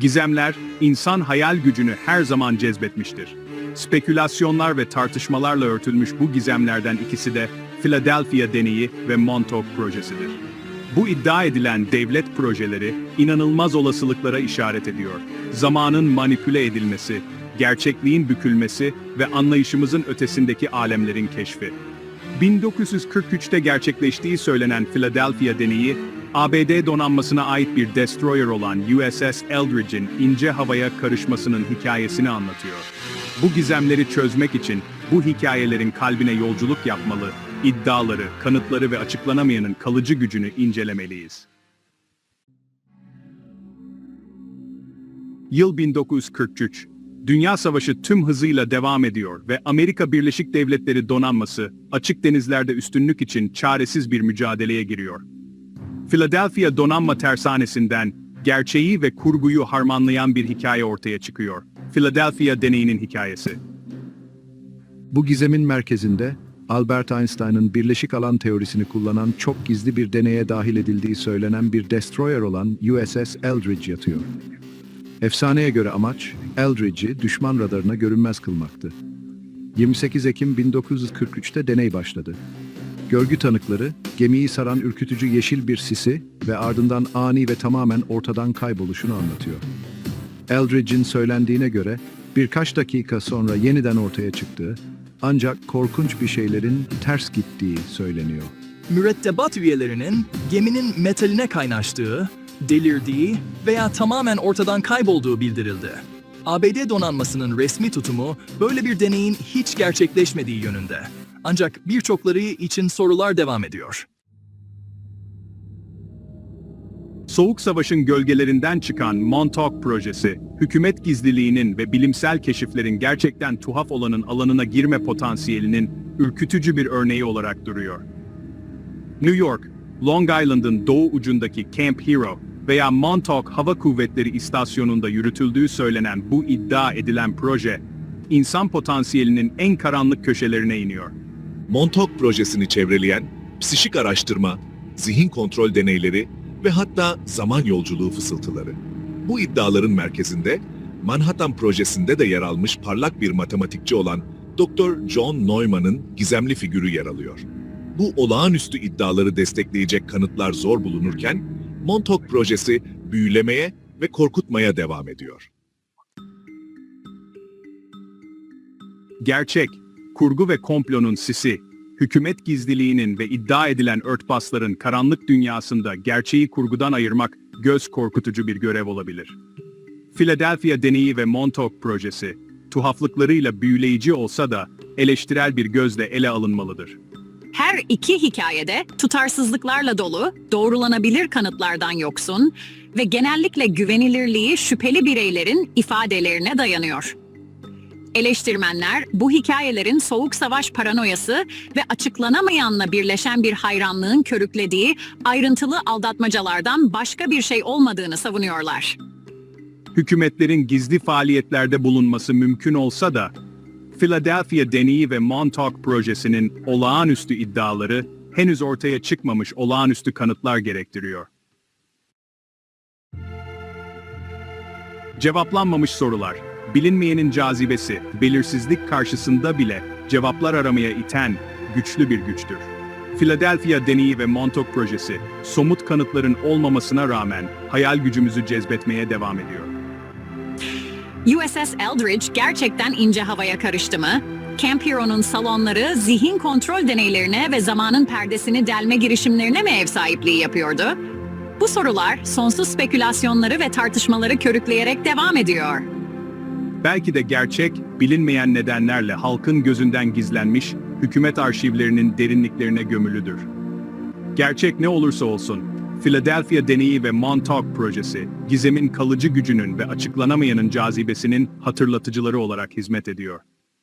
Gizemler, insan hayal gücünü her zaman cezbetmiştir. Spekülasyonlar ve tartışmalarla örtülmüş bu gizemlerden ikisi de Philadelphia deneyi ve Montauk projesidir. Bu iddia edilen devlet projeleri inanılmaz olasılıklara işaret ediyor. Zamanın manipüle edilmesi, gerçekliğin bükülmesi ve anlayışımızın ötesindeki alemlerin keşfi. 1943'te gerçekleştiği söylenen Philadelphia deneyi, ABD donanmasına ait bir destroyer olan USS Eldridge'in ince havaya karışmasının hikayesini anlatıyor. Bu gizemleri çözmek için bu hikayelerin kalbine yolculuk yapmalı, iddiaları, kanıtları ve açıklanamayanın kalıcı gücünü incelemeliyiz. Yıl 1943. Dünya Savaşı tüm hızıyla devam ediyor ve Amerika Birleşik Devletleri donanması açık denizlerde üstünlük için çaresiz bir mücadeleye giriyor. Philadelphia Donanma Tersanesi'nden gerçeği ve kurguyu harmanlayan bir hikaye ortaya çıkıyor. Philadelphia deneyinin hikayesi. Bu gizemin merkezinde Albert Einstein'ın birleşik alan teorisini kullanan çok gizli bir deneye dahil edildiği söylenen bir destroyer olan USS Eldridge yatıyor. Efsaneye göre amaç, Eldridge'i düşman radarına görünmez kılmaktı. 28 Ekim 1943'te deney başladı. Görgü tanıkları, gemiyi saran ürkütücü yeşil bir sisi ve ardından ani ve tamamen ortadan kayboluşunu anlatıyor. Eldridge'in söylendiğine göre birkaç dakika sonra yeniden ortaya çıktığı ancak korkunç bir şeylerin ters gittiği söyleniyor. mürettebat üyelerinin geminin metaline kaynaştığı, delirdiği veya tamamen ortadan kaybolduğu bildirildi. ABD donanmasının resmi tutumu böyle bir deneyin hiç gerçekleşmediği yönünde. Ancak birçokları için sorular devam ediyor. Soğuk Savaş'ın gölgelerinden çıkan Montauk projesi, hükümet gizliliğinin ve bilimsel keşiflerin gerçekten tuhaf olanın alanına girme potansiyelinin ürkütücü bir örneği olarak duruyor. New York, Long Island'ın doğu ucundaki Camp Hero veya Montauk Hava Kuvvetleri İstasyonu'nda yürütüldüğü söylenen bu iddia edilen proje, insan potansiyelinin en karanlık köşelerine iniyor. Montauk projesini çevreleyen psişik araştırma, zihin kontrol deneyleri ve hatta zaman yolculuğu fısıltıları. Bu iddiaların merkezinde Manhattan projesinde de yer almış parlak bir matematikçi olan Dr. John Neumann'ın gizemli figürü yer alıyor. Bu olağanüstü iddiaları destekleyecek kanıtlar zor bulunurken Montauk projesi büyülemeye ve korkutmaya devam ediyor. Gerçek, kurgu ve komplonun sisi, hükümet gizliliğinin ve iddia edilen örtbasların karanlık dünyasında gerçeği kurgudan ayırmak göz korkutucu bir görev olabilir. Philadelphia deneyi ve Montauk projesi, tuhaflıklarıyla büyüleyici olsa da eleştirel bir gözle ele alınmalıdır. Her iki hikayede tutarsızlıklarla dolu, doğrulanabilir kanıtlardan yoksun ve genellikle güvenilirliği şüpheli bireylerin ifadelerine dayanıyor. Eleştirmenler bu hikayelerin soğuk savaş paranoyası ve açıklanamayanla birleşen bir hayranlığın körüklediği ayrıntılı aldatmacalardan başka bir şey olmadığını savunuyorlar. Hükümetlerin gizli faaliyetlerde bulunması mümkün olsa da, Philadelphia deneyi ve Montauk projesinin olağanüstü iddiaları henüz ortaya çıkmamış olağanüstü kanıtlar gerektiriyor. Cevaplanmamış sorular, bilinmeyenin cazibesi, belirsizlik karşısında bile cevaplar aramaya iten güçlü bir güçtür. Philadelphia deneyi ve Montauk projesi, somut kanıtların olmamasına rağmen hayal gücümüzü cezbetmeye devam ediyor. USS Eldridge gerçekten ince havaya karıştı mı? Camp Hero'nun salonları zihin kontrol deneylerine ve zamanın perdesini delme girişimlerine mi ev sahipliği yapıyordu? Bu sorular sonsuz spekülasyonları ve tartışmaları körükleyerek devam ediyor. Belki de gerçek, bilinmeyen nedenlerle halkın gözünden gizlenmiş, hükümet arşivlerinin derinliklerine gömülüdür. Gerçek ne olursa olsun, Philadelphia deneyi ve Montauk projesi, gizemin kalıcı gücünün ve açıklanamayanın cazibesinin hatırlatıcıları olarak hizmet ediyor.